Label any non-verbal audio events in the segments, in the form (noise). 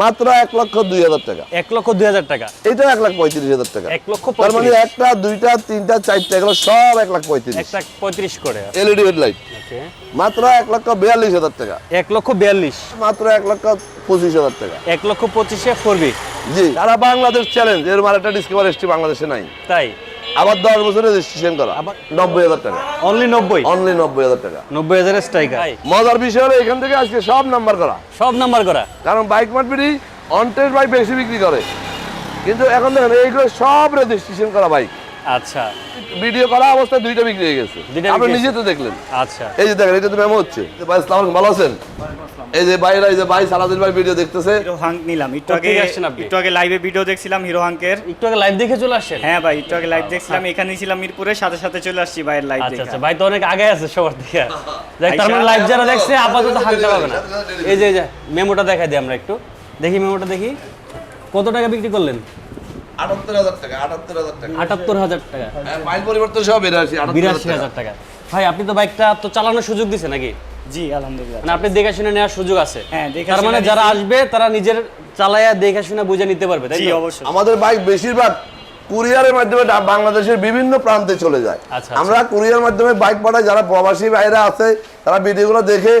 মাত্র এক লক্ষ দুই হাজার টাকা। এক লক্ষ দুই হাজার টাকা। এটা এক লাখ পঁয়ত্রিশ হাজার টাকা। এক লক্ষ তার মানে একটা দুইটা তিনটা চারটা এগুলো সব এক লাখ পঁয়ত্রিশ। পঁয়ত্রিশ করে। LED headlight. মাত্র এক লক্ষ বিয়াল্লিশ হাজার টাকা। এক লক্ষ বিয়াল্লিশ। মাত্র এক লক্ষ পঁচিশ হাজার টাকা। এক লক্ষ পঁচিশে ফোর জি। সারা বাংলাদেশ চ্যালেঞ্জ এর একটা ডিসকভার এসটি বাংলাদেশে নাই। তাই? আবার দশ বছরে রেজিস্ট্রেশন করা। আবার- নব্বই হাজার টাকা। অনলি নব্বই? অনলি নব্বই হাজার টাকা। নব্বই হাজারের স্ট্রাইকার মজার বিষয় হলো এখান থেকে আজকে সব নাম্বার করা। সব নাম্বার করা। কারণ বাইক মার্কেটই অনটেড বাইক বেশি বিক্রি করে। কিন্তু এখন দেখেন এইগুলো সব রেজিস্ট্রেশন করা বাইক। আচ্ছা। ভিডিও করা অবস্থায় দুইটা বিক্রি হয়ে গেছে। আপনি নিজে তো দেখলেন। আচ্ছা। এই যে দেখেন এটা তো মেমো হচ্ছে। ভাই আসসালামু আলাইকুম, ভালো আছেন? এই যে ভাইরা এই যে ভাই সালাদিন ভাই ভিডিও দেখতেছে। হিরো হাঙ্ক নিলাম। একটু আগে? একটু আগে লাইভে ভিডিও দেখছিলাম হিরো হাঙ্কের। একটু আগে লাইভ দেখে চলে আসছেন? হ্যাঁ ভাই একটু আগে লাইভ দেখছিলাম। এখানে ছিলাম মিরপুরের সাথে সাথে চলে আসছি ভাইয়ের লাইভ আচ্ছা দেখে। আচ্ছা ভাই তো অনেক আগে আছে সবার থেকে। (laughs) দেখ তার মানে লাইভ যারা দেখছে আপাতত হাঁকতে পাবে না। এই যে এই যে মেমোটা দেখাই দিই আমরা একটু। দেখি মেমোটা দেখি। কত টাকা বিক্রি করলেন? আটাত্তর হাজার টাকা আটাত্তর হাজার টাকা। আটাত্তর হাজার টাকা। বাইক পরিবর্তন সহ বিরাশি বিরাশি হাজার টাকা। ভাই আপনি তো বাইকটা তো চালানোর সুযোগ দিছে নাকি? জি আলহামদুলিল্লাহ। মানে আপনি দেখে শুনে নেওয়ার সুযোগ আছে। হ্যাঁ, তার মানে যারা আসবে তারা নিজের চালায়া দেখে শুনে বুঝে নিতে পারবে তাই অবশ্যই। আমাদের বাইক বেশিরভাগ কুরিয়ারের মাধ্যমে বাংলাদেশের বিভিন্ন প্রান্তে চলে যায়। আচ্ছা, আমরা কুরিয়ার মাধ্যমে বাইক পাঠাই যারা প্রবাসী বাইরে আছে তারা ভিডিওগুলো দেখে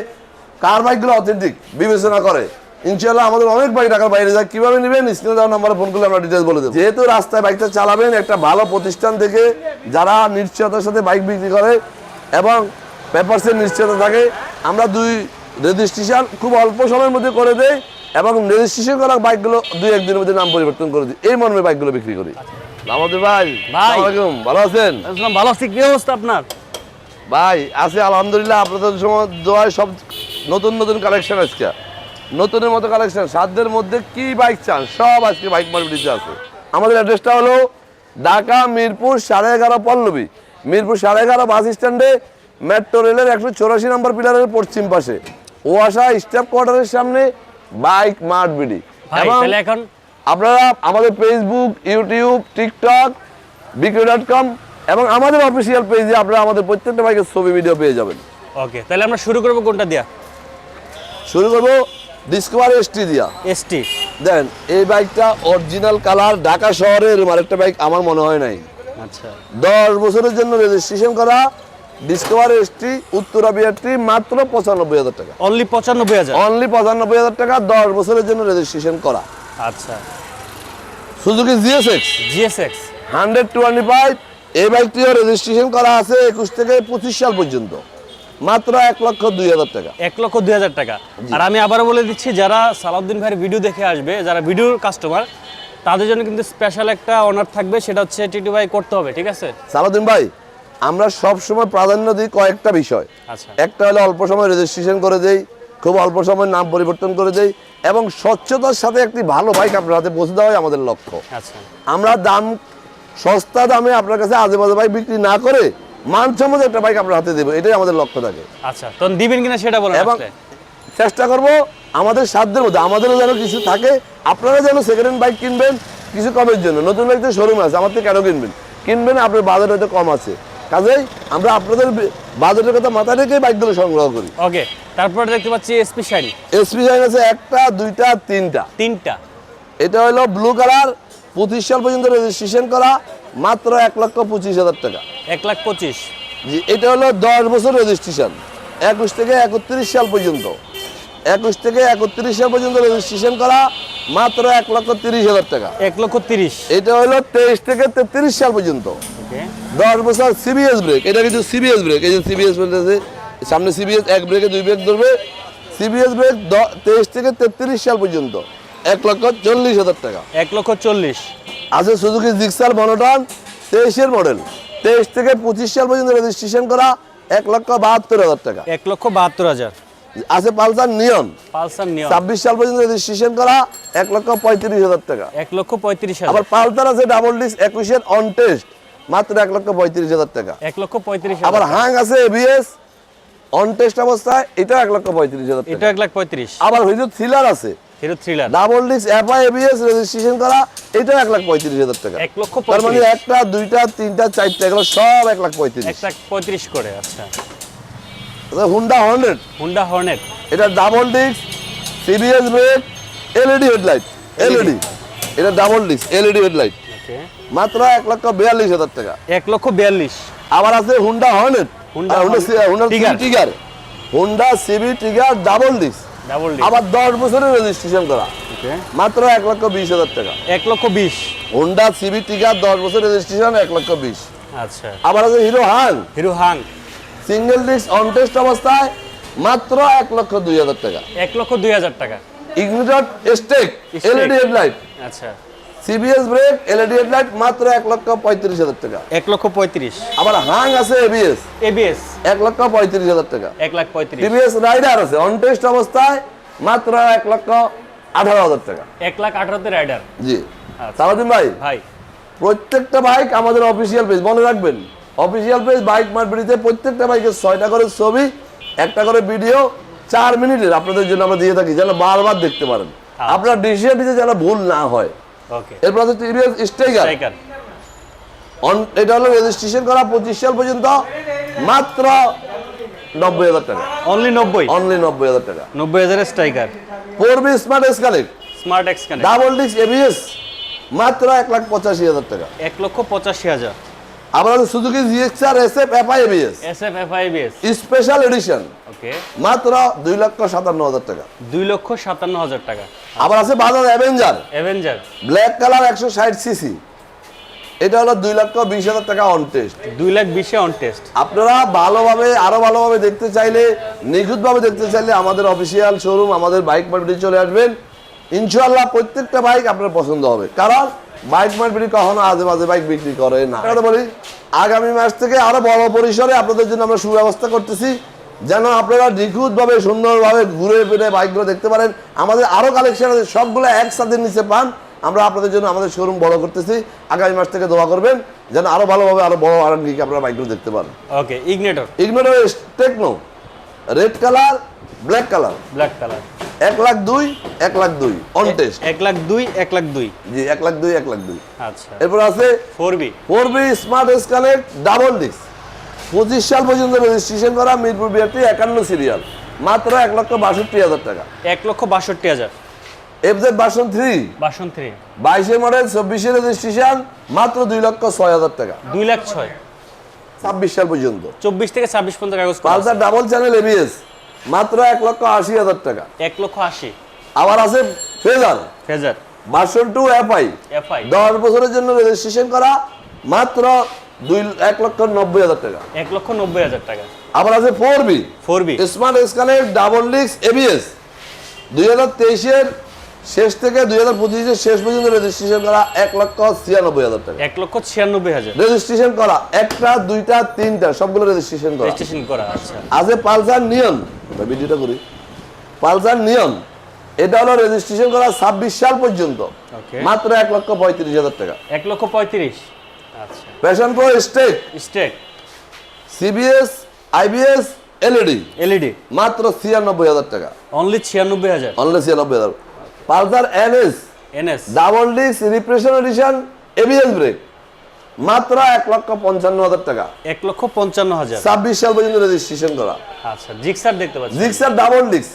কার বাইকগুলো অথেন্টিক বিবেচনা করে। ইনশাল্লাহ আমাদের অনেক বাইক ঢাকার বাইরে যায় কীভাবে নেবেন? স্ক্রিনে দেওয়া নাম্বারে ফোন করলে আমরা ডিটেলস বলে দেবো। যেহেতু রাস্তায় বাইকটা চালাবেন একটা ভালো প্রতিষ্ঠান থেকে যারা নিশ্চয়তার সাথে বাইক বিক্রি করে এবং পেপারসের নিশ্চয়তা থাকে আমরা দুই রেজিস্ট্রেশন খুব অল্প সময়ের মধ্যে করে দেই এবং রেজিস্ট্রেশন করা বাইকগুলো দুই একদিনের মধ্যে নাম পরিবর্তন করে দিই। এই মর্মে বাইকগুলো বিক্রি করি। আমাদের ভাই ভাই। আলাইকুম, ভালো আছেন? ভালো আছি। কি অবস্থা আপনার? ভাই আছে আলহামদুলিল্লাহ আপনাদের সময় দোয়ায় সব নতুন নতুন কালেকশন আজকে। নতুনের মতো কালেকশন সাধ্যের মধ্যে কি বাইক চান? সব আজকে বাইক মার্কেটে আছে। আমাদের অ্যাড্রেসটা হলো ঢাকা মিরপুর সাড়ে এগারো পল্লবী। মিরপুর সাড়ে এগারো বাস স্ট্যান্ডে মেট্রো রেলের একশো চৌরাশি নম্বর পিলারের পশ্চিম পাশে। ওয়াসা স্টাফ কোয়ার্টারের সামনে বাইক মার্ট বিডি এবং এখন আপনারা আমাদের Facebook YouTube TikTok Bikroy dot com এবং আমাদের অফিসিয়াল পেজে আপনারা আমাদের প্রত্যেকটা বাইকের ছবি ভিডিও পেয়ে যাবেন। ওকে তাহলে আমরা শুরু করব কোনটা দিয়া? শুরু করব ডিসকভার এসটি দিয়া। এসটি দেন এই বাইকটা অরিজিনাল কালার ঢাকা শহরের এরকম আরেকটা বাইক আমার মনে হয় নাই। আচ্ছা। দশ বছরের জন্য রেজিস্ট্রেশন করা ডিসকভার এসটি উত্তরা বিআরটি মাত্র পঁচানব্বই হাজার টাকা। অনলি পঁচানব্বই হাজার? অনলি পঁচানব্বই হাজার টাকা দশ বছরের জন্য রেজিস্ট্রেশন করা। আচ্ছা। Suzuki GSX GSX hundred twenty five এই বাইকটিও রেজিস্ট্রেশন করা আছে একুশ থেকে পঁচিশ সাল পর্যন্ত। মাত্র এক লক্ষ দুই হাজার টাকা। এক লক্ষ দুই হাজার টাকা। আর আমি আবারও বলে দিচ্ছি যারা সালাউদ্দিন ভাইয়ের ভিডিও দেখে আসবে যারা ভিডিওর কাস্টমার তাদের জন্য কিন্তু স্পেশাল একটা অনার থাকবে সেটা হচ্ছে টিটি ভাই করতে হবে ঠিক আছে? সালাউদ্দিন ভাই আমরা সব সময় প্রাধান্য দিই কয়েকটা বিষয়। আচ্ছা। একটা হলো অল্প সময় রেজিস্ট্রেশন করে দেই খুব অল্প সময় নাম পরিবর্তন করে দেই এবং স্বচ্ছতার সাথে একটি ভালো বাইক আপনার হাতে পৌঁছে দেওয়াই আমাদের লক্ষ্য। আচ্ছা। আমরা দাম সস্তা দামে আপনার কাছে আজে বাজে বাইক বিক্রি না করে মানসম্মত একটা বাইক আপনার হাতে দেবো এটাই আমাদের লক্ষ্য থাকে। আচ্ছা তখন দিবেন কিনা সেটা বলেন এবং চেষ্টা করব আমাদের সাধ্যের মধ্যে আমাদেরও যেন কিছু থাকে আপনারা যেন সেকেন্ড হ্যান্ড বাইক কিনবেন কিছু কমের জন্য। নতুন বাইক তো শোরুম আছে আমার থেকে কেন কিনবেন। কিনবেন আপনার বাজেট হয়তো কম আছে। কাজেই আমরা আপনাদের বাজেটের কথা মাথায় রেখে বাইকগুলো সংগ্রহ করি। ওকে তারপরে দেখতে পাচ্ছি এসপি শাইন এসপি জাইন আছে একটা দুইটা তিনটা। তিনটা। এটা হলো ব্লু কালার পঁচিশ সাল পর্যন্ত রেজিস্ট্রেশন করা মাত্র এক লক্ষ পঁচিশ হাজার টাকা। এক লাখ পঁচিশ। জি এটা হলো দশ বছর রেজিস্ট্রেশন একুশ থেকে একত্রিশ সাল পর্যন্ত। একুশ থেকে একত্রিশ সাল পর্যন্ত রেজিস্ট্রেশন করা মাত্র এক লক্ষ তিরিশ হাজার টাকা। এক লক্ষ তিরিশ। এটা হলো তেইশ থেকে তেত্রিশ সাল পর্যন্ত। দশ বছর সিবিএস ব্রেক এটা কিন্তু সিবিএস ব্রেক এই যে সিবিএস বলতেছে সামনে সিবিএস এক ব্রেকে দুই ব্রেক ধরবে। সিবিএস ব্রেক তেইশ থেকে তেত্রিশ সাল পর্যন্ত। এক লক্ষ চল্লিশ হাজার টাকা। এক লক্ষ চল্লিশ। আছে সুজুকি জিক্সার মনোটন তেইশের মডেল তেইশ থেকে পঁচিশ সাল পর্যন্ত রেজিস্ট্রেশন করা এক লক্ষ বাহাত্তর হাজার টাকা। এক লক্ষ বাহাত্তর হাজার। আছে পালসার নিয়ন। পালসার ছাব্বিশ সাল পর্যন্ত রেজিস্ট্রেশন করা এক লক্ষ পঁয়ত্রিশ হাজার টাকা। এক লক্ষ পঁয়ত্রিশ হাজার। আবার পালসার আছে ডাবল ডিস্ক একুশের অন টেস্ট মাত্র এক লক্ষ পঁয়ত্রিশ হাজার টাকা। এক লক্ষ পঁয়ত্রিশ আবার হাং আছে এবিএস অন টেস্ট অবস্থায় এটা এক লক্ষ পঁয়ত্রিশ হাজার এটা এক লাখ পঁয়ত্রিশ। আবার হইতে থ্রিলার আছে Hero thriller. Double disc FI ABS registration করা এটা এক লাখ পঁয়ত্রিশ হাজার টাকা। এক লক্ষ তার মানে একটা দুইটা তিনটা চারটা এগুলো সব এক লাখ পঁয়ত্রিশ। এক লাখ পঁয়ত্রিশ করে আচ্ছা। হুন্ডা হান্ড্রেড হুন্ডা হর্নেট এটা double disc CBS brake LED headlight LED এটা ডাবল ডিস্ক এলইডি হেডলাইট মাত্র এক লক্ষ বিয়াল্লিশ হাজার টাকা। এক লক্ষ বিয়াল্লিশ। আবার আছে Honda Hornet Honda Honda. Trigger Honda CB trigger double disc আবার দশ বছরের রেজিস্ট্রেশন করা। মাত্র এক লক্ষ বিশ হাজার টাকা। এক লক্ষ বিশ। হোন্ডা সিবি টিগার দশ বছর রেজিস্ট্রেশন এক লক্ষ বিশ। আচ্ছা। আবার আছে hero Hang hero Hang single disc on test অবস্থায় মাত্র এক লক্ষ দুই হাজার টাকা। এক লক্ষ দুই হাজার টাকা। ইগনিটর স্টেক। এলইডি হেডলাইট আচ্ছা। সিবিএস ব্রেক এলইডি হেডলাইট মাত্র এক লক্ষ পঁয়ত্রিশ হাজার টাকা। এক লক্ষ পঁয়ত্রিশ। আবার হাং আছে এবিএস এবিএস এক লক্ষ পঁয়ত্রিশ হাজার টাকা। এক লাখ পঁয়ত্রিশ। টিভিএস রাইডার আছে অন টেস্ট অবস্থায় মাত্র এক লক্ষ আঠারো হাজার টাকা। এক লাখ আঠারোতে রাইডার জি। আচ্ছা। সালাদিন ভাই ভাই। প্রত্যেকটা বাইক আমাদের অফিসিয়াল পেজ মনে রাখবেন অফিসিয়াল পেজ বাইক মার্কেটে প্রত্যেকটা বাইকের ছয়টা করে ছবি একটা করে ভিডিও চার মিনিটের আপনাদের জন্য আমরা দিয়ে থাকি যেন বারবার দেখতে পারেন। আপনার ডিসিশন যেন ভুল না হয়। এরপর আছে টিভিএস স্ট্রাইকার এটা হলো রেজিস্ট্রেশন করা পঁচিশ সাল পর্যন্ত মাত্র নব্বই হাজার টাকা। অনলি নব্বই? অনলি নব্বই হাজার টাকা। নব্বই হাজারের striker four B smart escalate smart X connect double disc ABS মাত্র এক লাখ পঁচাশি হাজার টাকা। এক লক্ষ পঁচাশি হাজার। আছে Suzuki GXR SF FI ABS S F F I BS special edition okay মাত্র দুই লক্ষ সাতান্ন হাজার টাকা। দুই লক্ষ সাতান্ন হাজার টাকা। আবার আছে Bajaj Avenger Avenger black colour একশো ষাট সিসি এটা হলো দুই লক্ষ বিশ হাজার টাকা অন টেস্ট দুই লাখ বিশে অন টেস্ট আপনারা ভালোভাবে আরও ভালোভাবে দেখতে চাইলে নিখুঁতভাবে দেখতে চাইলে আমাদের অফিসিয়াল শোরুম আমাদের বাইক মার্কেটে চলে আসবেন। ইনশাআল্লাহ প্রত্যেকটা বাইক আপনার পছন্দ হবে। কারণ বাইক মার্কেটে কখনো আজে বাজে বাইক বিক্রি করে না। বলি আগামী মাস থেকে আরও বড় পরিসরে আপনাদের জন্য আমরা সুব্যবস্থা করতেছি যেন আপনারা নিখুঁতভাবে সুন্দরভাবে ঘুরে ফিরে বাইকগুলো দেখতে পারেন। আমাদের আরও কালেকশন আছে সবগুলো একসাথে নিচে পান। আমরা আপনাদের জন্য আমাদের শোরুম বড় করতেছি। আগামী মাস থেকে দোয়া করবেন যেন আরও ভালোভাবে আরও বড় আরামকে আপনারা বাইকগুলো দেখতে পান okay Ignitor ignore techno red colour black colour black colour এক লাখ দুই এক লাখ দুই অন টেস্ট এক লাখ দুই এক লাখ দুই। জি এক লাখ দুই এক লাখ দুই। আচ্ছা। এরপর আছে four B four B smart S connect double disc পঁচিশ সাল পর্যন্ত রেজিস্ট্রেশন করা মিরপুর বিআরটি একান্ন সিরিয়াল মাত্র এক লক্ষ বাষট্টি হাজার টাকা। এক লক্ষ বাষট্টি হাজার। FZ version three version three বাইশের মডেল চব্বিশের রেজিস্ট্রেশন মাত্র দুই লক্ষ ছয় হাজার টাকা। দুই লাখ ছয়। ছাব্বিশ সাল পর্যন্ত। চব্বিশ থেকে ছাব্বিশ পর্যন্ত কাগজ। পালসার ডাবল চ্যানেল এবিএস মাত্র এক লক্ষ আশি হাজার টাকা। এক লক্ষ আশি। আবার আছে Fazer Fazer version two FI. FI. দশ বছরের জন্য রেজিস্ট্রেশন করা মাত্র দুই এক লক্ষ নব্বই হাজার টাকা। এক লক্ষ নব্বই হাজার টাকা। আবার আছে four B. Four B. Smart স্ক্যানের double disc ABS. দুই হাজার তেইশের শেষ থেকে দুই হাজার পঁচিশের শেষ পর্যন্ত রেজিস্ট্রেশন করা এক লক্ষ ছিয়ানব্বই হাজার টাকা। এক লক্ষ ছিয়ানব্বই হাজার। রেজিস্ট্রেশন করা একটা দুইটা তিনটা সবগুলো রেজিস্ট্রেশন করা। রেজিস্ট্রেশন করা আচ্ছা। আছে পালসার নিয়ন ভিডিওটা করি। পালসার নিয়ন এটা হলো রেজিস্ট্রেশন করা ছাব্বিশ সাল পর্যন্ত। মাত্র এক লক্ষ পঁয়ত্রিশ হাজার টাকা। এক লক্ষ পঁয়ত্রিশ। আচ্ছা। প্যাশন প্রো স্টেক স্টেক সিবিএস আইবিএস এলইডি এলইডি মাত্র ছিয়ানব্বই হাজার টাকা। অনলি ছিয়ানব্বই হাজার। অনলি ছিয়ানব্বই হাজার। Pulsar NS NS. Double disc repression edition ABS brake. মাত্র এক লক্ষ পঞ্চান্ন হাজার টাকা। এক লক্ষ পঞ্চান্ন হাজার। ছাব্বিশ সাল পর্যন্ত রেজিস্ট্রেশন করা। আচ্ছা জিক্সার দেখতে পাচ্ছি। Gixxer double disc.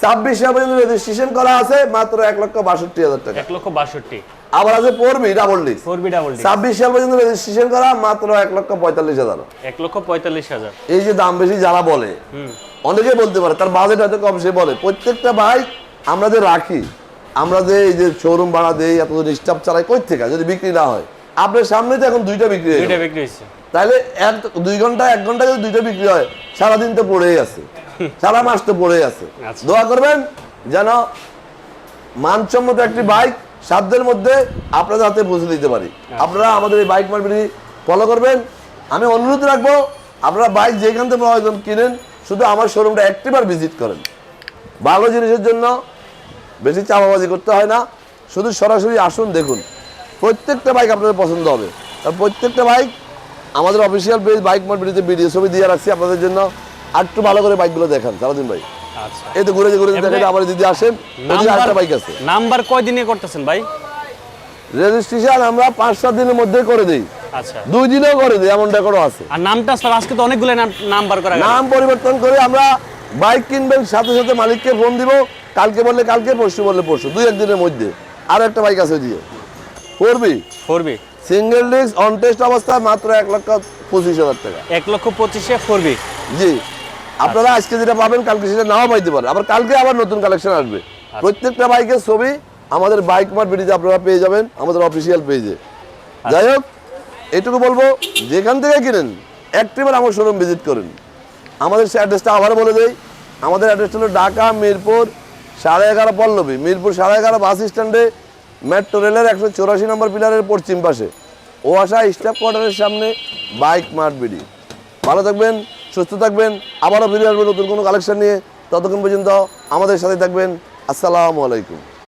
ছাব্বিশ সাল পর্যন্ত রেজিস্ট্রেশন করা আছে মাত্র এক লক্ষ বাষট্টি হাজার টাকা। এক লক্ষ বাষট্টি। আবার আছে পড়বি double disc four double D ছাব্বিশ সাল পর্যন্ত রেজিস্ট্রেশন করা মাত্র এক লক্ষ পঁয়তাল্লিশ হাজার। এক লক্ষ পঁয়তাল্লিশ হাজার। এই যে দাম বেশি যারা বলে অনেকে বলতে পারে তার বাজেট হয়তো কম সে বলে। প্রত্যেকটা বাইক আমরা যে রাখি আমরা যে এই যে শোরুম ভাড়া দেই এত স্টাফ চালাই কই থেকে? যদি বিক্রি না হয়। আপনার সামনে তো এখন দুইটা বিক্রি দুইটা বিক্রি হয়েছে। তাহলে এক দুই ঘণ্টা এক ঘণ্টা যদি দুইটা বিক্রি হয় সারাদিন তো পড়েই আছে। (laughs) সারা মাস তো পড়েই আছে। আচ্ছা। দোয়া করবেন যেন মানসম্মত একটি বাইক সাধ্যের মধ্যে আপনাদের হাতে পৌঁছে দিতে পারি। আপনারা আমাদের এই বাইক মার্কেটে ফলো করবেন। আমি অনুরোধ রাখব আপনারা বাইক যেখান থেকে প্রয়োজন কিনেন শুধু আমার শোরুমটা একটিবার ভিজিট করেন। ভালো জিনিসের জন্য বেশি চাপাবাজি করতে হয় না। শুধু সরাসরি আসুন দেখুন। প্রত্যেকটা বাইক আপনাদের পছন্দ হবে। আর প্রত্যেকটা বাইক আমাদের অফিসিয়াল পেজ বাইক মার্কেটে ভিডিও ছবি দিয়ে রাখছি আপনাদের জন্য। আর একটু ভালো করে বাইকগুলো দেখান সারাদিন ভাই। আচ্ছা। এই তো ঘুরে ঘুরে দেখেন আবার যদি আসেন আরেকটা বাইক আছে। নাম্বার কয় দিনে করতেছেন ভাই? রেজিস্ট্রেশন আমরা পাঁচ সাত দিনের মধ্যে করে দিই। আচ্ছা। দুই দিনেও করে দিই এমন রেকর্ডও আছে। আর নামটা স্যার আজকে তো অনেকগুলো নাম নাম্বার করা নাম পরিবর্তন করে আমরা বাইক কিনবেন সাথে সাথে মালিককে ফোন দিব। কালকে বললে কালকে পরশু বললে পরশু দুই একদিনের মধ্যে। আরও একটা বাইক আছে দিয়ে করবি four B single disc on test অবস্থায় মাত্র এক লক্ষ পঁচিশ হাজার টাকা। এক লক্ষ পঁচিশে ফোর বি জি। আপনারা আজকে যেটা পাবেন কালকে সেটা নাও পাইতে পারেন। আবার কালকে আবার নতুন কালেকশন আসবে। প্রত্যেকটা বাইকের ছবি আমাদের বাইক মার্ট ভিডিওতে আপনারা পেয়ে যাবেন আমাদের অফিসিয়াল পেজে যাই হোক এটুকু বলব যেখান থেকে কিনেন একটিবার আমার শোরুম ভিজিট করেন। আমাদের সে অ্যাড্রেসটা আবার বলে দেই। আমাদের অ্যাড্রেসটা হলো ঢাকা মিরপুর সাড়ে এগারো পল্লবী, মিরপুর সাড়ে এগারো বাস স্ট্যান্ডে মেট্রো রেলের একশো চৌরাশি নম্বর পিলারের পশ্চিম পাশে। ও আসা স্টাফ কোয়ার্টারের সামনে বাইক মার্ট বিডি। ভালো থাকবেন, সুস্থ থাকবেন, আবারও ফিরে আসবেন নতুন কোনো কালেকশন নিয়ে। ততক্ষণ পর্যন্ত আমাদের সাথে থাকবেন। আসসালামু আলাইকুম।